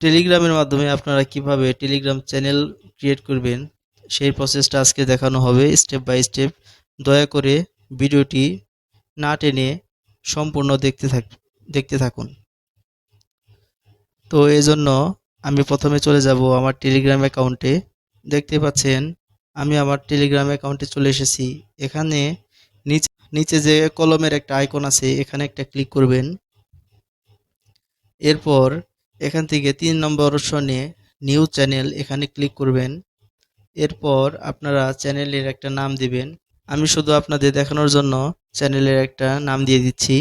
টেলিগ্রামের মাধ্যমে আপনারা কীভাবে টেলিগ্রাম চ্যানেল ক্রিয়েট করবেন, সেই প্রসেসটা আজকে দেখানো হবে। স্টেপ বাই স্টেপ দয়া করে ভিডিওটি না টেনে সম্পূর্ণ দেখতে থাক, দেখতে থাকুন। তো এই জন্য আমি প্রথমে চলে যাব আমার টেলিগ্রাম অ্যাকাউন্টে। দেখতে পাচ্ছেন, আমি আমার টেলিগ্রাম অ্যাকাউন্টে চলে এসেছি। এখানে নিচে নিচে যে কলমের একটা আইকন আছে, এখানে একটা ক্লিক করবেন। এরপর এখান থেকে তিন নম্বর অপশনে নিউ চ্যানেল এখানে ক্লিক করবেন। এরপর আপনারা চ্যানেলের একটা নাম দিবেন। আমি শুধু আপনাদের দেখানোর জন্য চ্যানেলের একটা নাম দিয়ে দিচ্ছি।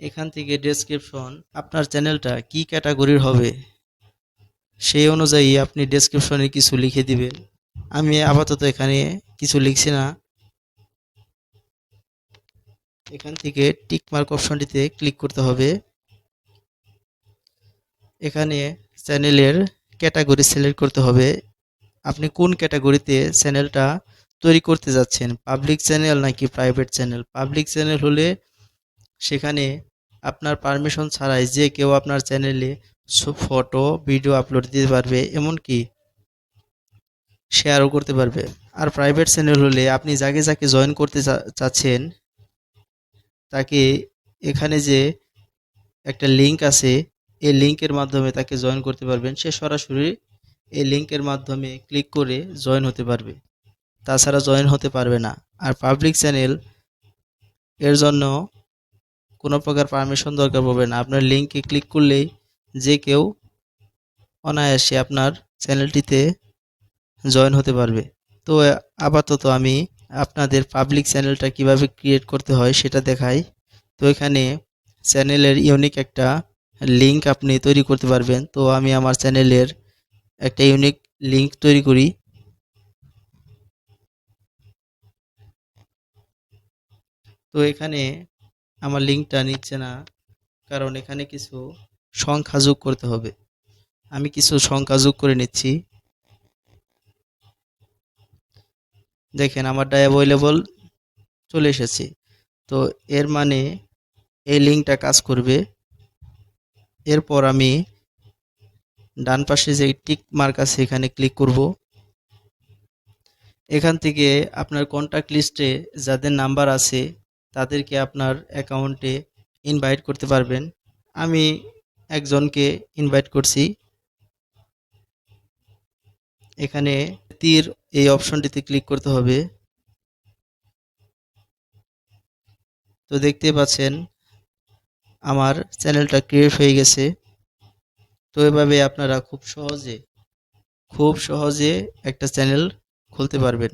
এখান থেকে ডেসক্রিপশন আপনার চ্যানেলটা কি ক্যাটাগরির হবে? সেই অনুযায়ী আপনি ডেসক্রিপশনে কিছু লিখে দিবেন। আমি আপাতত এখানে কিছু লিখছি না। এখান থেকে টিক মার্ক অপশনটিতে ক্লিক করতে হবে। এখানে চ্যানেলের ক্যাটাগরি সিলেক্ট করতে হবে। আপনি কোন ক্যাটাগরিতে চ্যানেলটা তৈরি করতে যাচ্ছেন পাবলিক চ্যানেল নাকি প্রাইভেট চ্যানেল পাবলিক চ্যানেল হলে সেখানে আপনার পারমিশন ছাড়াই যে কেউ আপনার চ্যানেলে ফটো ভিডিও আপলোড দিতে পারবে, এমনকি শেয়ারও করতে পারবে। আর প্রাইভেট চ্যানেল হলে আপনি যাকে যাকে জয়েন করতে চাচ্ছেন তাকে এখানে যে একটা লিংক আছে, এই লিংকের মাধ্যমে তাকে জয়েন করতে পারবেন। সে সরাসরি এই লিংকের মাধ্যমে ক্লিক করে জয়েন হতে পারবে। তাছাড়া জয়েন হতে পারবে না। আর পাবলিক চ্যানেল এর জন্য কোনো প্রকার পারমিশন দরকার পড়বে না। আপনার লিঙ্কে ক্লিক করলেই যে কেউ অনায়াসে আপনার চ্যানেলটিতে জয়েন হতে পারবে। তো আপাতত আমি আপনাদের পাবলিক চ্যানেলটা কীভাবে ক্রিয়েট করতে হয় সেটা দেখাই। তো এখানে চ্যানেলের ইউনিক একটা লিংক আপনি তৈরি করতে পারবেন। তো আমি আমার চ্যানেলের একটা ইউনিক লিংক তৈরি করি। তো এখানে আমার লিঙ্কটা নিচ্ছে না, কারণ এখানে কিছু সংখ্যা যোগ করতে হবে। আমি কিছু সংখ্যা যোগ করে নিচ্ছি। দেখেন আমারটা অ্যাভেলেবল চলে এসেছে। তো এর মানে এই লিঙ্কটা কাজ করবে। এরপর আমি ডান পাশে যে টিক মার্ক আছে এখানে ক্লিক করব। এখান থেকে আপনার কন্ট্যাক্ট লিস্টে যাদের নাম্বার আছে, তাদেরকে আপনার অ্যাকাউন্টে ইনভাইট করতে পারবেন। আমি একজনকে ইনভাইট করছি। এখানে তীর এই অপশনটিতে ক্লিক করতে হবে। তো দেখতে পাচ্ছেন, আমার চ্যানেলটা ক্রিয়েট হয়ে গেছে। তো এভাবে আপনারা খুব সহজে খুব সহজে একটা চ্যানেল খুলতে পারবেন।